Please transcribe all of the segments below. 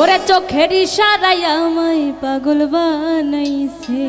ওরে চোখের ইশারায় আমায় পাগল বানাইছে।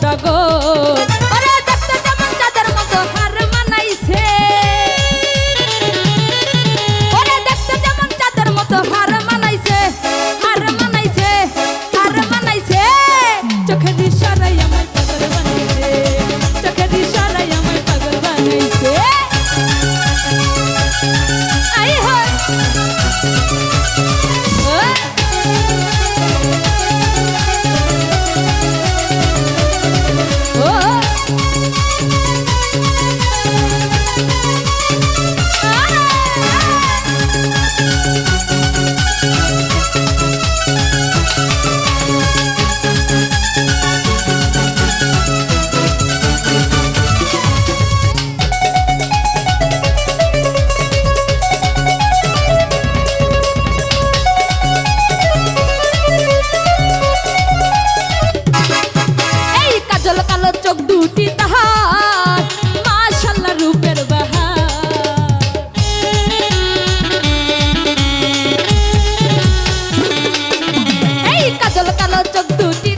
বন্ধু কাজল কালো চোখ দুটি তাহার মাশাল্লাহ রূপের বাহার। এই কাজল কালো চোখ দুটি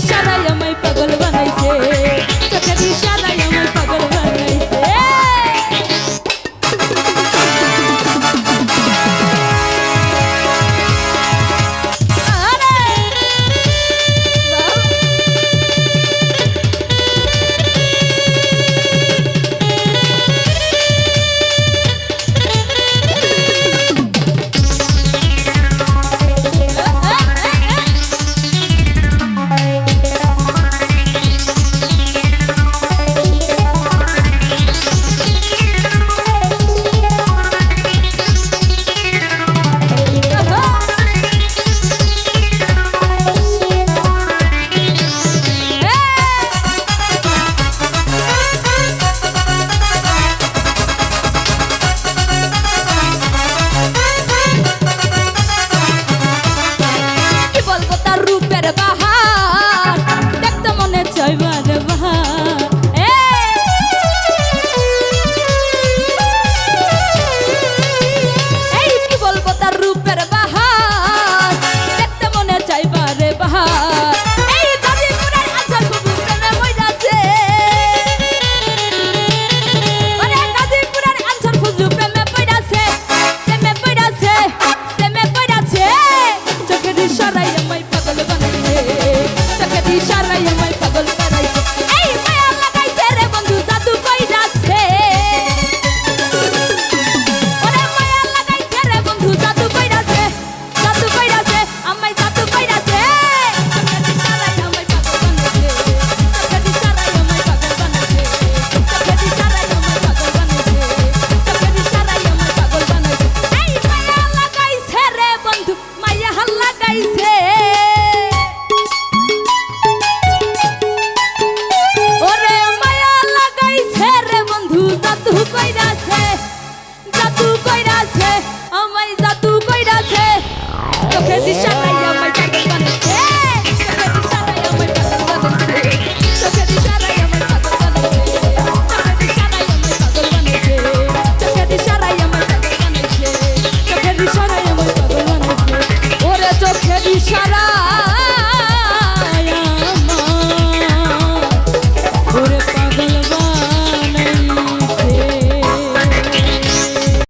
Shalayam.